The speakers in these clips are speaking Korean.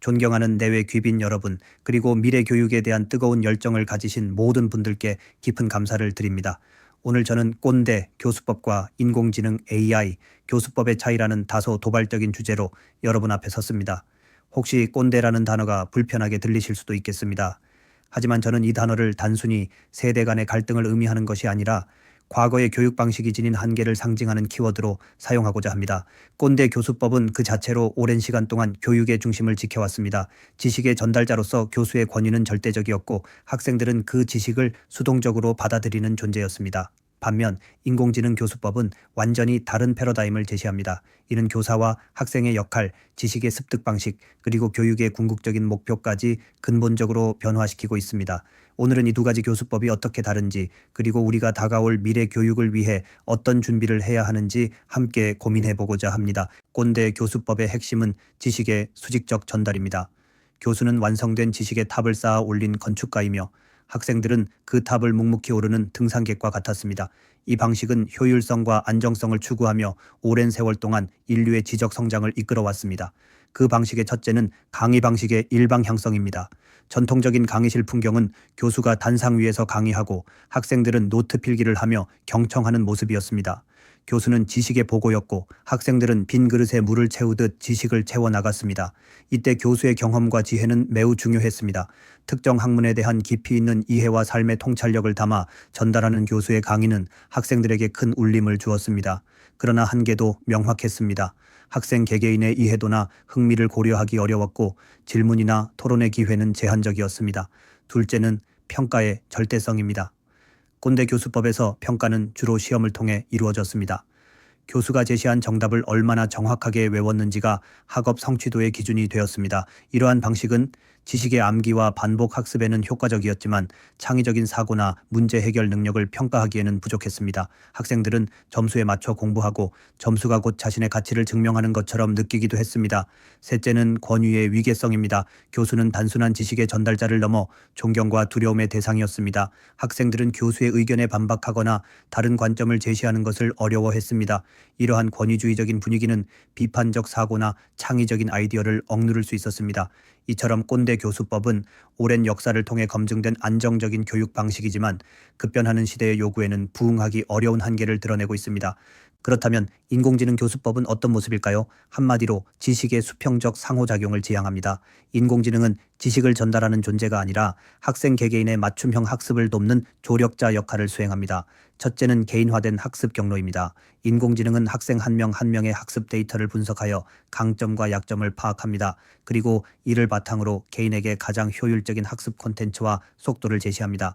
존경하는 내외 귀빈 여러분, 그리고 미래 교육에 대한 뜨거운 열정을 가지신 모든 분들께 깊은 감사를 드립니다. 오늘 저는 꼰대, 교수법과 인공지능 AI, 교수법의 차이라는 다소 도발적인 주제로 여러분 앞에 섰습니다. 혹시 꼰대라는 단어가 불편하게 들리실 수도 있겠습니다. 하지만 저는 이 단어를 단순히 세대 간의 갈등을 의미하는 것이 아니라 과거의 교육 방식이 지닌 한계를 상징하는 키워드로 사용하고자 합니다. 꼰대 교수법은 그 자체로 오랜 시간 동안 교육의 중심을 지켜왔습니다. 지식의 전달자로서 교수의 권위는 절대적이었고 학생들은 그 지식을 수동적으로 받아들이는 존재였습니다. 반면 인공지능 교수법은 완전히 다른 패러다임을 제시합니다. 이는 교사와 학생의 역할, 지식의 습득 방식, 그리고 교육의 궁극적인 목표까지 근본적으로 변화시키고 있습니다. 오늘은 이 두 가지 교수법이 어떻게 다른지, 그리고 우리가 다가올 미래 교육을 위해 어떤 준비를 해야 하는지 함께 고민해 보고자 합니다. 꼰대 교수법의 핵심은 지식의 수직적 전달입니다. 교수는 완성된 지식의 탑을 쌓아 올린 건축가이며 학생들은 그 탑을 묵묵히 오르는 등산객과 같았습니다. 이 방식은 효율성과 안정성을 추구하며 오랜 세월 동안 인류의 지적 성장을 이끌어왔습니다. 그 방식의 첫째는 강의 방식의 일방향성입니다. 전통적인 강의실 풍경은 교수가 단상 위에서 강의하고 학생들은 노트 필기를 하며 경청하는 모습이었습니다. 교수는 지식의 보고였고 학생들은 빈 그릇에 물을 채우듯 지식을 채워 나갔습니다. 이때 교수의 경험과 지혜는 매우 중요했습니다. 특정 학문에 대한 깊이 있는 이해와 삶의 통찰력을 담아 전달하는 교수의 강의는 학생들에게 큰 울림을 주었습니다. 그러나 한계도 명확했습니다. 학생 개개인의 이해도나 흥미를 고려하기 어려웠고 질문이나 토론의 기회는 제한적이었습니다. 둘째는 평가의 절대성입니다. 꼰대 교수법에서 평가는 주로 시험을 통해 이루어졌습니다. 교수가 제시한 정답을 얼마나 정확하게 외웠는지가 학업 성취도의 기준이 되었습니다. 이러한 방식은 지식의 암기와 반복 학습에는 효과적이었지만 창의적인 사고나 문제 해결 능력을 평가하기에는 부족했습니다. 학생들은 점수에 맞춰 공부하고 점수가 곧 자신의 가치를 증명하는 것처럼 느끼기도 했습니다. 셋째는 권위의 위계성입니다. 교수는 단순한 지식의 전달자를 넘어 존경과 두려움의 대상이었습니다. 학생들은 교수의 의견에 반박하거나 다른 관점을 제시하는 것을 어려워했습니다. 이러한 권위주의적인 분위기는 비판적 사고나 창의적인 아이디어를 억누를 수 있었습니다. 이처럼 꼰대 교수법은 오랜 역사를 통해 검증된 안정적인 교육 방식이지만 급변하는 시대의 요구에는 부응하기 어려운 한계를 드러내고 있습니다. 그렇다면 인공지능 교수법은 어떤 모습일까요? 한마디로 지식의 수평적 상호작용을 지향합니다. 인공지능은 지식을 전달하는 존재가 아니라 학생 개개인의 맞춤형 학습을 돕는 조력자 역할을 수행합니다. 첫째는 개인화된 학습 경로입니다. 인공지능은 학생 한 명 한 명의 학습 데이터를 분석하여 강점과 약점을 파악합니다. 그리고 이를 바탕으로 개인에게 가장 효율적인 학습 콘텐츠와 속도를 제시합니다.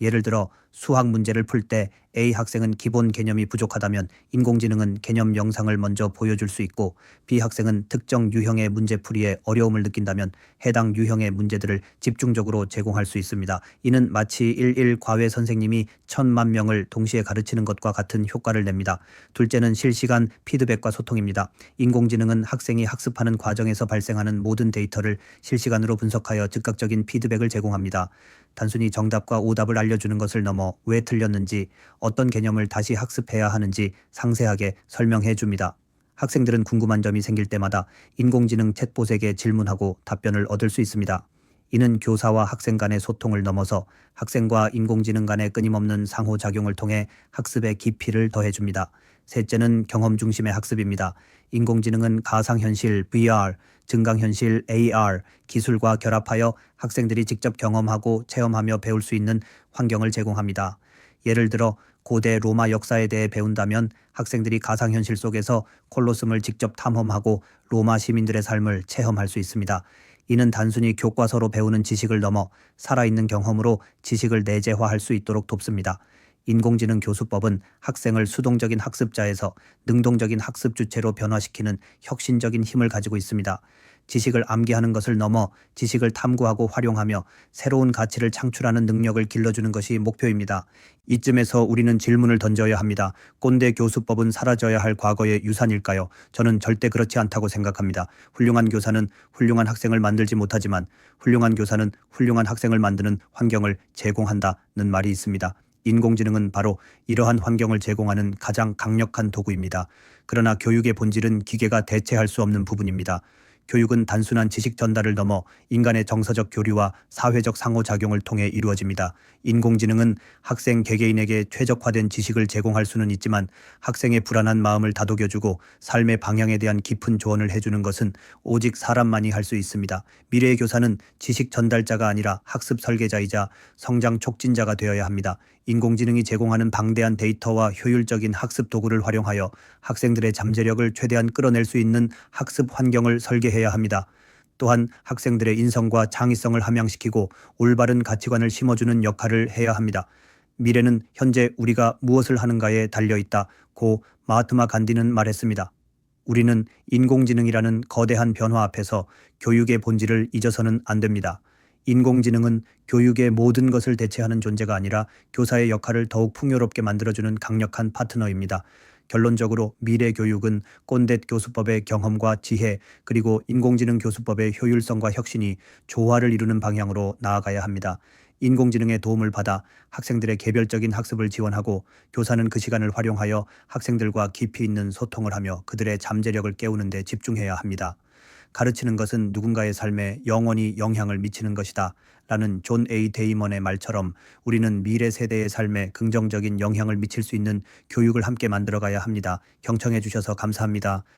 예를 들어 수학 문제를 풀 때 A 학생은 기본 개념이 부족하다면 인공지능은 개념 영상을 먼저 보여줄 수 있고 B 학생은 특정 유형의 문제 풀이에 어려움을 느낀다면 해당 유형의 문제들을 집중적으로 제공할 수 있습니다. 이는 마치 11 과외 선생님이 천만 명을 동시에 가르치는 것과 같은 효과를 냅니다. 둘째는 실시간 피드백과 소통입니다. 인공지능은 학생이 학습하는 과정에서 발생하는 모든 데이터를 실시간으로 분석하여 즉각적인 피드백을 제공합니다. 단순히 정답과 오답을 알려주는 것을 넘어 왜 틀렸는지 어떤 개념을 다시 학습해야 하는지 상세하게 설명해 줍니다. 학생들은 궁금한 점이 생길 때마다 인공지능 챗봇에게 질문하고 답변을 얻을 수 있습니다. 이는 교사와 학생 간의 소통을 넘어서 학생과 인공지능 간의 끊임없는 상호작용을 통해 학습의 깊이를 더해줍니다. 셋째는 경험 중심의 학습입니다. 인공지능은 가상현실 VR, 증강현실 AR 기술과 결합하여 학생들이 직접 경험하고 체험하며 배울 수 있는 환경을 제공합니다. 예를 들어 고대 로마 역사에 대해 배운다면 학생들이 가상현실 속에서 콜로스을 직접 탐험하고 로마 시민들의 삶을 체험할 수 있습니다. 이는 단순히 교과서로 배우는 지식을 넘어 살아있는 경험으로 지식을 내재화할 수 있도록 돕습니다. 인공지능 교수법은 학생을 수동적인 학습자에서 능동적인 학습 주체로 변화시키는 혁신적인 힘을 가지고 있습니다. 지식을 암기하는 것을 넘어 지식을 탐구하고 활용하며 새로운 가치를 창출하는 능력을 길러주는 것이 목표입니다. 이쯤에서 우리는 질문을 던져야 합니다. 꼰대 교수법은 사라져야 할 과거의 유산일까요? 저는 절대 그렇지 않다고 생각합니다. 훌륭한 교사는 훌륭한 학생을 만들지 못하지만 훌륭한 교사는 훌륭한 학생을 만드는 환경을 제공한다는 말이 있습니다. 인공지능은 바로 이러한 환경을 제공하는 가장 강력한 도구입니다. 그러나 교육의 본질은 기계가 대체할 수 없는 부분입니다. 교육은 단순한 지식 전달을 넘어 인간의 정서적 교류와 사회적 상호작용을 통해 이루어집니다. 인공지능은 학생 개개인에게 최적화된 지식을 제공할 수는 있지만 학생의 불안한 마음을 다독여주고 삶의 방향에 대한 깊은 조언을 해주는 것은 오직 사람만이 할 수 있습니다. 미래의 교사는 지식 전달자가 아니라 학습 설계자이자 성장 촉진자가 되어야 합니다. 인공지능이 제공하는 방대한 데이터와 효율적인 학습 도구를 활용하여 학생들의 잠재력을 최대한 끌어낼 수 있는 학습 환경을 설계해야 합니다. 또한 학생들의 인성과 창의성을 함양시키고 올바른 가치관을 심어주는 역할을 해야 합니다. 미래는 현재 우리가 무엇을 하는가에 달려 있다. 고 마하트마 간디는 말했습니다. 우리는 인공지능이라는 거대한 변화 앞에서 교육의 본질을 잊어서는 안 됩니다. 인공지능은 교육의 모든 것을 대체하는 존재가 아니라 교사의 역할을 더욱 풍요롭게 만들어주는 강력한 파트너입니다. 결론적으로 미래 교육은 꼰대 교수법의 경험과 지혜 그리고 인공지능 교수법의 효율성과 혁신이 조화를 이루는 방향으로 나아가야 합니다. 인공지능의 도움을 받아 학생들의 개별적인 학습을 지원하고 교사는 그 시간을 활용하여 학생들과 깊이 있는 소통을 하며 그들의 잠재력을 깨우는 데 집중해야 합니다. 가르치는 것은 누군가의 삶에 영원히 영향을 미치는 것이다. 라는 존 A. 데이먼의 말처럼 우리는 미래 세대의 삶에 긍정적인 영향을 미칠 수 있는 교육을 함께 만들어가야 합니다. 경청해 주셔서 감사합니다.